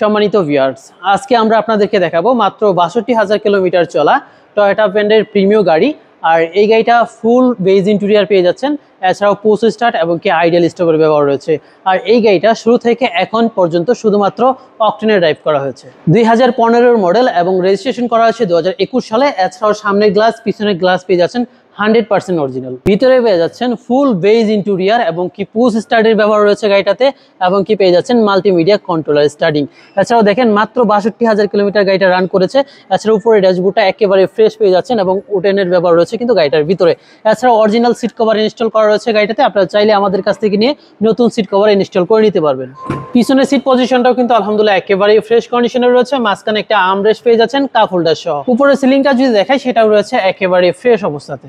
সম্মানিত ভিউয়ার্স আজকে আমরা আপনাদেরকে দেখাবো মাত্র বাষট্টি হাজার কিলোমিটার চলা টয়োটা ব্র্যান্ডের প্রিমিয় গাড়ি। আর এই গাড়িটা ফুল বেজ ইন্টেরিয়ার পেয়ে যাচ্ছেন, এছাড়াও পোস্ট স্টার্ট এবং কি আইডিয়াল স্টোভের ব্যবহার রয়েছে। আর এই গাড়িটা শুরু থেকে এখন পর্যন্ত শুধুমাত্র অকটেনে ড্রাইভ করা হয়েছে। দুই হাজার মডেল এবং রেজিস্ট্রেশন করা হয়েছে দু হাজার একুশ সালে, এছাড়াও সামনের গ্লাস পিছনের গ্লাস পেয়ে যাচ্ছেন হান্ড্রেড পার্সেন্ট অরিজিনাল। ভিতরে পেয়ে যাচ্ছেন ফুল বেজ ইন্টুরিয়ার এবং কি পুশ স্টার্টের ব্যবহার রয়েছে গাড়িটাতে এবং কি পেয়ে যাচ্ছেন মাল্টিমিডিয়া কন্ট্রোলার স্টার্টিং এছাড়াও দেখেন মাত্র বাষট্টি হাজার কিলোমিটার গাড়িটা রান করেছে। এছাড়া উপরে ড্যাশবোর্ডটা একেবারে ফ্রেশ পেয়ে যাচ্ছেন এবং ওটেনের ব্যবহার রয়েছে কিন্তু গাড়িটার ভিতরে। এছাড়াও অরিজিনাল সিট কভার ইনস্টল করা রয়েছে গাড়িটাতে। আপনারা চাইলে আমাদের কাছ থেকে নিয়ে নতুন সিট কভার ইনস্টল করে নিতে পারবেন। পিছনের সিট পজিশনটাও কিন্তু আলহামদুলিল্লাহ একেবারেই ফ্রেশ কন্ডিশনে রয়েছে। মাঝখানে একটা আর্মরেস্ট পেয়ে যাচ্ছেন কাপ হোল্ডার সহ। উপরের সিলিংটা যদি দেখায় সেটাও রয়েছে একেবারে ফ্রেশ অবস্থাতে।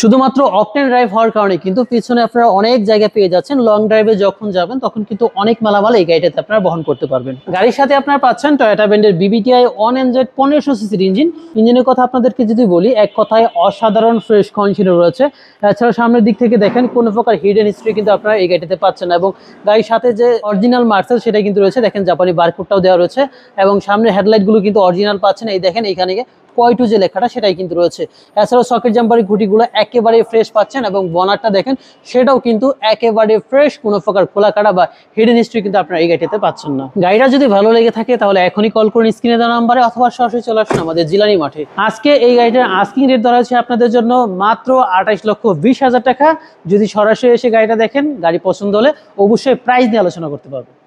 শুধুমাত্র অকটেন ড্রাইভ হওয়ার কারণে, কিন্তু পিছনে আপনারা অনেক জায়গায় পেয়ে যাচ্ছেন লং ড্রাইভে যখন যাবেন, তখন কিন্তু অনেক মালামাল এই গাড়িটাতে আপনারা বহন করতে পারবেন। গাড়ির সাথে আপনারা পাচ্ছেন টয়োটা ব্র্যান্ডের বিবিটিআই ওয়ান এনজেড পনেরোশো সিসির ইঞ্জিন ইঞ্জিনের কথা আপনাদেরকে যদি বলি, এক কথায় অসাধারণ ফ্রেশ কন্ডিশনে রয়েছে। এছাড়াও সামনের দিক থেকে দেখেন, কোনো প্রকার হিডেন হিস্ট্রি কিন্তু আপনারা এই গাড়িতে পাচ্ছেন না। এবং গাড়ির সাথে যে অরিজিনাল মার্সেল সেটা কিন্তু রয়েছে, দেখেন জাপানি বারকোডটাও দেওয়া রয়েছে। এবং সামনের হেডলাইটগুলো কিন্তু অরিজিনাল পাচ্ছেন। এই দেখেন এইখানে কয় টু যে লেখাটা, সেটাই কিন্তু রয়েছে। এছাড়াও সকেট জাম্পারের খুঁটিগুলো একেবারে ফ্রেশ পাচ্ছেন এবং বনারটা দেখেন, সেটাও কিন্তু একেবারে ফ্রেশ কোনো প্রকার খোলা কাটা বা হিডেন হিস্ট্রি কিন্তু আপনারা এই গাড়িটাতে পাচ্ছেন না। গাড়িটা যদি ভালো লেগে থাকে, তাহলে এখনই কল করুন স্ক্রিনে দেওয়া নাম্বারে অথবা সরাসরি চলে আসুন আমাদের জিলানি মাঠে। আজকে এই গাড়িটার আস্কিং রেট ধরা হচ্ছে আপনাদের জন্য মাত্র আঠাইশ লক্ষ বিশ হাজার টাকা। যদি সরাসরি এসে গাড়িটা দেখেন, গাড়ি পছন্দ হলে অবশ্যই প্রাইস নিয়ে আলোচনা করতে পারবেন